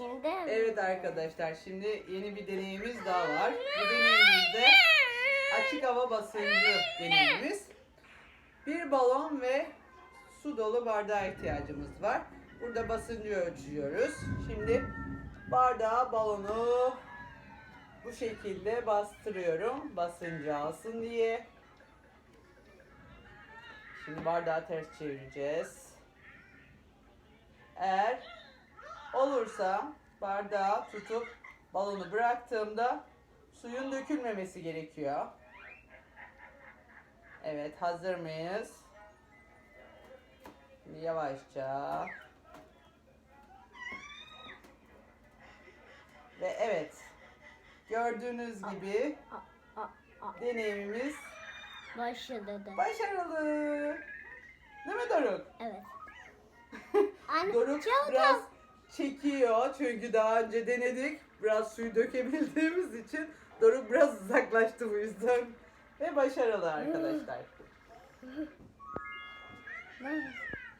şimdi. Evet arkadaşlar şimdi yeni bir deneyimiz daha var. Bu deneyimimizde açık hava basıncı deneyimimiz. Bir balon ve su dolu bardağa ihtiyacımız var. Burada basıncı ölçüyoruz. Şimdi bardağa balonu bu şekilde bastırıyorum. Basıncı alsın diye. Şimdi bardağı ters çevireceğiz. Olursa bardağı tutup balonu bıraktığımda suyun dökülmemesi gerekiyor. Evet hazır mıyız? Şimdi yavaşça. Ve evet. Gördüğünüz gibi deneyimimiz başladı da. başarılı. Değil mi Doruk? Evet. Doruk çok biraz az. Çekiyor çünkü daha önce denedik. Biraz suyu dökebildiğimiz için Doruk biraz uzaklaştı bu yüzden. Ve başarılı arkadaşlar. Ne?